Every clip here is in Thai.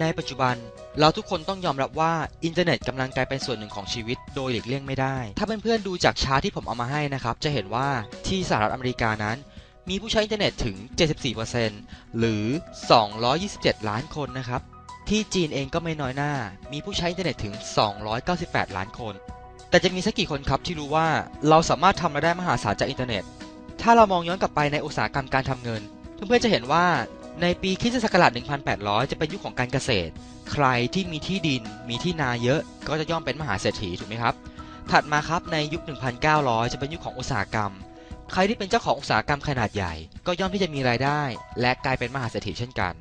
ในปัจจุบันเราทุกคนต้องยอมรับว่าอินเทอร์เน็ตกำลังกลายเป็นส่วนหนึ่งของชีวิตโดยหลีกเลี่ยงไม่ได้ ถ้าเพื่อนๆดูจากชาร์ตที่ผมเอามาให้นะครับ จะเห็นว่าที่สหรัฐอเมริกานั้น มีผู้ใช้อินเทอร์เน็ตถึง 74%หรือ 227 ล้านคนนะครับ ที่จีนเองก็ไม่น้อยหน้า มีผู้ใช้อินเทอร์เน็ตถึง 298 ล้านคน แต่จะมีสักกี่คนครับที่รู้ว่าเราสามารถทำรายได้มหาศาลจากอินเทอร์เน็ต ถ้าเรามองย้อนกลับไปในอุตสาหกรรมการทำเงิน เพื่อนๆจะเห็นว่า ในปีคริสตศักราช1800 จะเป็นยุคของการเกษตร ใครที่มีที่ดิน มีที่นาเยอะ ก็จะย่อมเป็นมหาเศรษฐีถูกไหมครับ ถัดมาครับในยุค 1900 จะเป็นยุคของอุตสาหกรรม ใครที่เป็นเจ้าของอุตสาหกรรมขนาดใหญ่ ก็ย่อมที่จะมีรายได้ และกลายเป็นมหาเศรษฐีเช่นกัน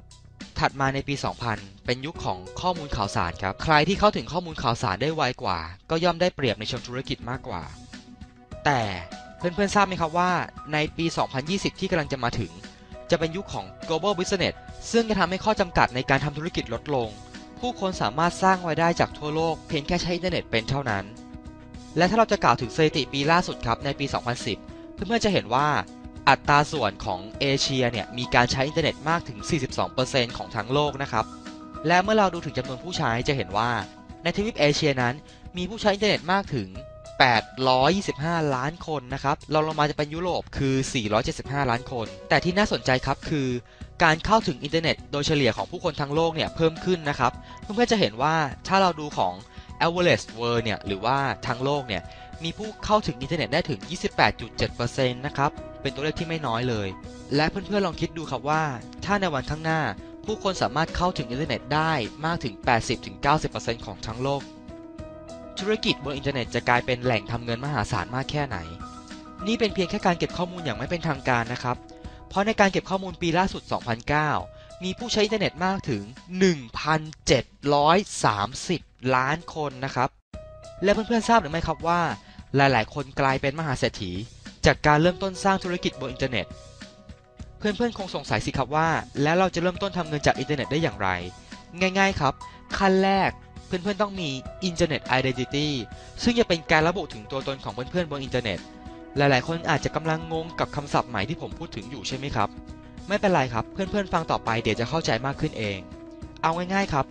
ถัดมาในปี 2000 เป็นยุคของข้อมูลข่าวสารครับ ใครที่เข้าถึงข้อมูลข่าวสารได้ไวกว่า ก็ย่อมได้เปรียบในเชิงธุรกิจมากกว่า แต่เพื่อนๆทราบไหมครับว่า ในปี 2020 ที่กำลังจะมาถึง จะเป็นยุคของ global business ซึ่งจะทำให้ข้อจำกัดในการทำธุรกิจลดลง ผู้คนสามารถสร้างรายได้จากทั่วโลกเพียงแค่ใช้อินเทอร์เน็ตเป็นเท่านั้น และถ้าเราจะกล่าวถึงสถิติปีล่าสุดครับในปี 2010 เพื่อนๆจะเห็นว่าอัตราส่วนของเอเชียเนี่ยมีการใช้อินเทอร์เน็ตมากถึง 42%ของทั้งโลกนะครับ และเมื่อเราดูถึงจำนวนผู้ใช้จะเห็นว่าในทวีปเอเชียนั้น มีผู้ใช้อินเทอร์เน็ตมากถึง 825 ล้านคนนะครับเราลงมาจะเป็นยุโรปคือ 475 ล้านคน แต่ที่น่าสนใจครับคือ การเข้าถึงอินเทอร์เน็ตโดยเฉลี่ยของผู้คนทั้งโลกเนี่ยเพิ่มขึ้นนะครับเพื่อนๆจะเห็นว่าถ้าเราดูของ average world เนี่ยหรือว่าทั้งโลกเนี่ยมีผู้เข้าถึงอินเทอร์เน็ตได้ถึง 28.7%นะครับเป็นตัวเลขที่ไม่น้อยเลย และเพื่อนๆลองคิดดูครับว่า ถ้าในวันข้างหน้า ผู้คนสามารถเข้าถึงอินเทอร์เน็ตได้มากถึง 80-90%ของทั้งโลก ธุรกิจบนอินเทอร์เน็ตจะกลายเป็นแหล่งทำเงินมหาศาลมากแค่ไหน นี่เป็นเพียงแค่การเก็บข้อมูลอย่างไม่เป็นทางการนะครับ เพราะในการเก็บข้อมูลปีล่าสุด 2009 มีผู้ใช้อินเทอร์เน็ตมากถึง 1,730 ล้านคนนะครับ และเพื่อนๆทราบหรือไม่ครับว่า หลายๆ คนกลายเป็นมหาเศรษฐี จากการเริ่มต้นสร้างธุรกิจบนอินเทอร์เน็ต เพื่อนๆคงสงสัยสิครับว่า แล้วเราจะเริ่มต้นทำเงินจากอินเทอร์เน็ตได้อย่างไร ง่าย ๆ ครับ ขั้นแรก เพื่อนๆต้องมี Internet Identity ซึ่งจะเป็นการระบุถึงตัวตนของเพื่อนๆบนอินเทอร์เน็ต หลายๆ คนอาจจะกำลังงงกับคำศัพท์ใหม่ที่ผมพูดถึงอยู่ใช่ไหมครับ ไม่เป็นไรครับ เพื่อนๆฟังต่อไปเดี๋ยวจะเข้าใจมากขึ้นเอง เอาง่ายๆครับ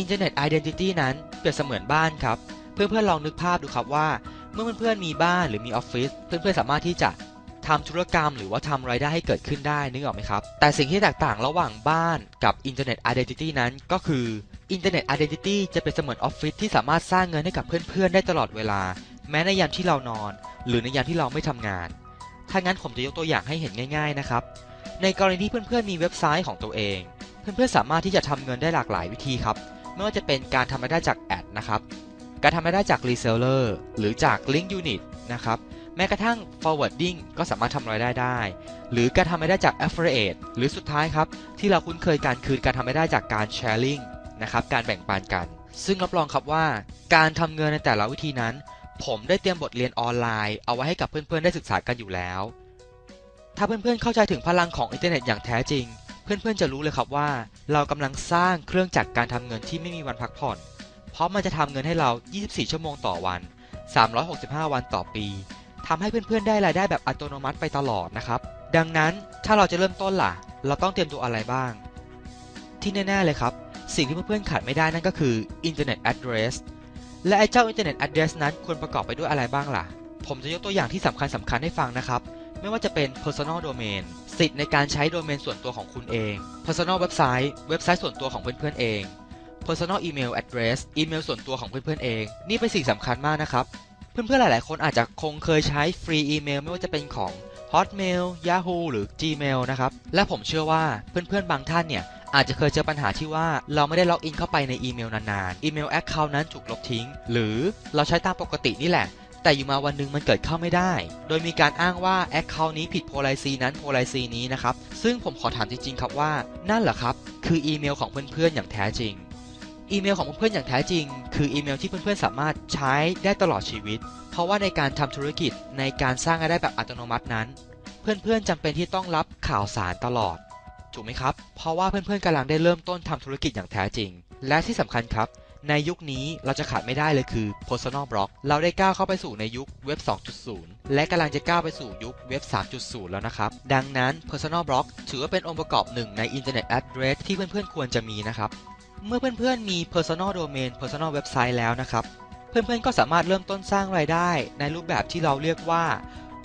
Internet Identity นั้นเปรียบเสมือนบ้านครับ เพื่อนๆลองนึกภาพดูครับว่า เมื่อเพื่อนๆมีบ้านหรือมีออฟฟิศเพื่อนๆสามารถที่จะทำธุรกรรมหรือว่าทำรายได้ให้เกิดขึ้นได้นึกออกไหมครับ แต่สิ่งที่แตกต่างระหว่างบ้านกับ Internet Identity นั้นก็คือ Internet Identity จะเป็นเสมือนออฟฟิศที่สามารถสร้างเงินให้กับเพื่อนๆ ได้ตลอดเวลา แม้ในยามที่เรานอน หรือในยามที่เราไม่ทำงาน ถ้างั้นผมจะยกตัวอย่างให้เห็นง่าย ๆ นะครับ ในกรณีที่เพื่อนๆ มีเว็บไซต์ของตัวเอง เพื่อนๆ สามารถที่จะทำเงินได้หลากหลายวิธีครับ ไม่ว่าจะเป็นการทำรายได้จากแอดนะครับ การทำรายได้จาก reseller หรือจาก link unit นะครับ แม้กระทั่ง forwarding ก็สามารถทำรายได้ได้ หรือการทำรายได้จาก affiliate หรือสุดท้ายครับ ที่เราคุ้นเคยกันคือการทำรายได้จากการ sharing นะครับการแบ่งปันกัน ซึ่งรับรองครับว่า การทำเงินในแต่ละวิธีนั้น ผมได้เตรียมบทเรียนออนไลน์เอาไว้ให้กับเพื่อนๆได้ศึกษากันอยู่แล้ว ถ้าเพื่อนๆเข้าใจถึงพลังของอินเทอร์เน็ตอย่างแท้จริง เพื่อนๆจะรู้เลยครับว่า เรากำลังสร้างเครื่องจักรการทำเงินที่ไม่มีวันพักผ่อน เพราะมันจะทำเงินให้เรา 24 ชั่วโมงต่อวัน 365 วันต่อปีทำให้เพื่อนๆได้รายได้แบบอัตโนมัติไปตลอดนะครับดังนั้นถ้าเราจะเริ่มต้นล่ะ เราต้องเตรียมตัวอะไรบ้าง ที่แน่ๆเลยครับ สิ่งที่เพื่อนๆขาดไม่ได้นั่นก็คือ Internet Address และไอ้เจ้า Internet Address นั้นควรประกอบไปด้วยอะไรบ้างล่ะ ผมจะยกตัวอย่างที่สำคัญสำคัญให้ฟังนะครับ ไม่ว่าจะเป็น Personal Domain สิทธิ์ในการใช้โดเมนส่วนตัวของคุณเอง Personal Website เว็บไซต์ส่วนตัวของเพื่อนๆเอง Personal Email Address อีเมลส่วนตัวของเพื่อนๆเอง นี่เป็นสิ่งสำคัญมากนะครับ เพื่อนๆหลายๆ คนอาจจะคงเคยใช้ฟรีอีเมลไม่ว่าจะเป็นของ Hotmail Yahoo หรือ Gmail นะครับ และผมเชื่อว่าเพื่อนๆ บางท่านเนี่ย อาจจะเคยเจอปัญหาที่ว่าเราไม่ได้ล็อกอินเข้าไปในอีเมลนานๆ อีเมลแอคเคาท์นั้นถูกลบทิ้ง หรือเราใช้ตามปกตินี่แหละ แต่อยู่มาวันหนึ่งมันเกิดเข้าไม่ได้ โดยมีการอ้างว่าแอคเคาท์นี้ผิดโพล i ซีนั้นโพล i ซีนี้นะครับ ซึ่งผมขอถามจริงๆครับว่า นั่นเหรอครับ คืออีเมลของเพื่อนๆอย่างแท้จริง อีเมลของเพื่อนๆอย่างแท้จริง คืออีเมลที่เพื่อนๆสามารถใช้ได้ตลอดชีวิต เพราะว่าในการทำธุรกิจในการสร้างรายได้แบบอัตโนมัตินั้น เพื่อนๆจำเป็นที่ต้องรับข่าวสารตลอด ถูกไหมครับ เพราะว่าเพื่อนๆกำลังได้เริ่มต้นทำธุรกิจอย่างแท้จริง และที่สำคัญครับในยุคนี้เราจะขาดไม่ได้เลยคือ personal blog เราได้ก้าวเข้าไปสู่ในยุคเว็บ 2.0 และกำลังจะก้าวไปสู่ยุคเว็บ 3.0 แล้วนะครับ ดังนั้น personal blog ถือว่าเป็นองค์ประกอบหนึ่งใน internet address ที่เพื่อนๆควรจะมีนะครับ เมื่อเพื่อนๆมี personal domain personal website แล้วนะครับ เพื่อนๆก็สามารถเริ่มต้นสร้างรายได้ในรูปแบบที่เราเรียกว่า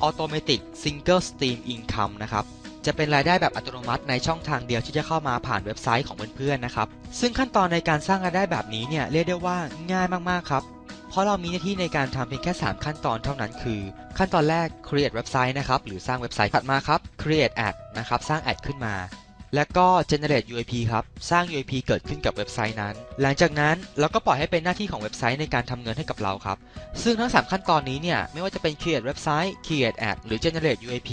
automatic single stream income นะครับ จะเป็นรายได้แบบอัตโนมัติในช่องทางเดียวที่จะเข้ามาผ่านเว็บไซต์ของเพื่อนๆนะครับ ซึ่งขั้นตอนในการสร้างรายได้แบบนี้เนี่ยเรียกได้ว่าง่ายมากๆครับเพราะเรามีหน้าที่ในการทำเพียงแค่ 3 ขั้นตอนเท่านั้นคือ ขั้นตอนแรก create เว็บไซต์นะครับหรือสร้างเว็บไซต์ถัดมาครับ create ad นะครับสร้าง ad ขึ้นมา และก็ generate UIP ครับสร้าง UIP เกิดขึ้นกับเว็บไซต์นั้น หลังจากนั้นเราก็ปล่อยให้เป็นหน้าที่ของเว็บไซต์ในการทำเงินให้กับเราครับซึ่งทั้ง 3 ขั้นตอนนี้เนี่ยไม่ว่าจะเป็น create เว็บไซต์ create ad หรือ generate UIP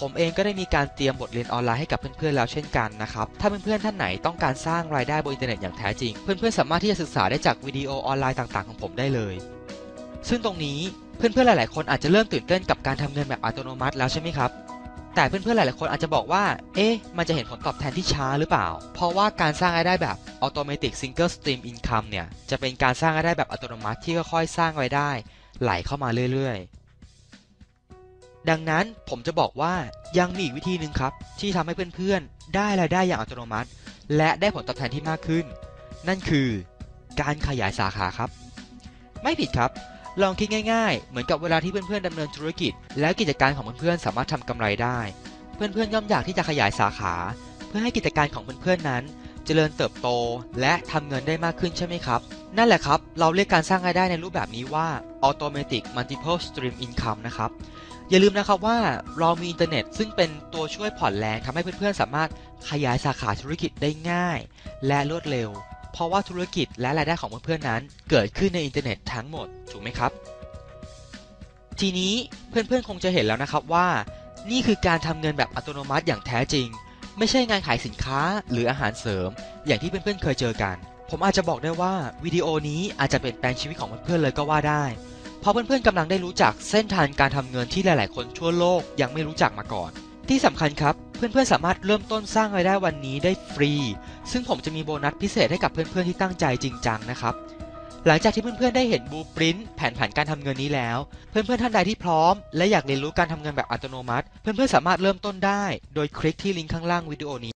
ผมเองก็ได้มีการเตรียมบทเรียนออนไลน์ให้กับเพื่อนๆแล้วเช่นกันนะครับ ถ้าเพื่อนๆท่านไหนต้องการสร้างรายได้บนอินเทอร์เน็ตอย่างแท้จริง เพื่อนๆสามารถที่จะศึกษาได้จากวิดีโอออนไลน์ต่างๆของผมได้เลย ซึ่งตรงนี้เพื่อนๆหลาย ๆ คนอาจจะเริ่มตื่นเต้นกับการทำเงินแบบอัตโนมัติแล้วใช่ไหมครับแต่เพื่อนๆหลายๆคนอาจจะบอกว่า เอ๊ะ มันจะเห็นผลตอบแทนที่ช้าหรือเปล่า เพราะว่าการสร้างรายได้แบบ automatic single stream income เนี่ย จะเป็นการสร้างรายได้แบบอัตโนมัติที่ค่อยๆ สร้างรายได้ ไหลเข้ามาเรื่อยๆ ดังนั้นผมจะบอกว่ายังมีอีกวิธีหนึ่งครับ ที่ทำให้เพื่อนๆ ได้รายได้อย่างอัตโนมัติ และได้ผลตอบแทนที่มากขึ้น นั่นคือการขยายสาขาครับ ไม่ผิดครับ ลองคิดง่ายๆ เหมือนกับเวลาที่เพื่อนๆดำเนินธุรกิจ แล้วกิจการของเพื่อนๆสามารถทำกำไรได้ เพื่อนๆย่อมอยากที่จะขยายสาขา เพื่อให้กิจการของเพื่อนๆนั้น เจริญเติบโต และทำเงินได้มากขึ้นใช่ไหมครับ นั่นแหละครับ เราเรียกการสร้างรายได้ในรูปแบบนี้ว่า automatic multiple stream income นะครับ อย่าลืมนะครับว่าเรามีอินเทอร์เน็ตซึ่งเป็นตัวช่วยผ่อนแรงทำให้เพื่อนๆ สามารถขยายสาขาธุรกิจได้ง่าย และรวดเร็ว เพราะว่าธุรกิจและรายได้ของเพื่อนๆนั้น เกิดขึ้นในอินเทอร์เน็ตทั้งหมดถูกไหมครับ ทีนี้เพื่อนๆคงจะเห็นแล้วนะครับว่า นี่คือการทำเงินแบบอัตโนมัติอย่างแท้จริง ไม่ใช่งานขายสินค้าหรืออาหารเสริม อย่างที่เพื่อนๆเคยเจอกัน ผมอาจจะบอกได้ว่าวิดีโอนี้อาจจะเปลี่ยนแปลงชีวิตของเพื่อนๆเลยก็ว่าได้ เพราะเพื่อนๆกำลังได้รู้จักเส้นทางการทำเงินที่หลายๆ คนทั่วโลกยังไม่รู้จักมาก่อน ที่สำคัญครับเพื่อนๆสามารถเริ่มต้นสร้างรายได้วันนี้ได้ฟรี ซึ่งผมจะมีโบนัสพิเศษให้กับเพื่อนๆที่ตั้งใจจริงจังนะครับ หลังจากที่เพื่อนๆได้เห็นบูปริ้นแผนผันการทำเงินนี้แล้ว เพื่อนๆท่านใดที่พร้อม และอยากเรียนรู้การทำเงินแบบอัตโนมัติ เพื่อนๆสามารถเริ่มต้นได้ โดยคลิกที่ลิงก์ข้างล่างวิดีโอนี้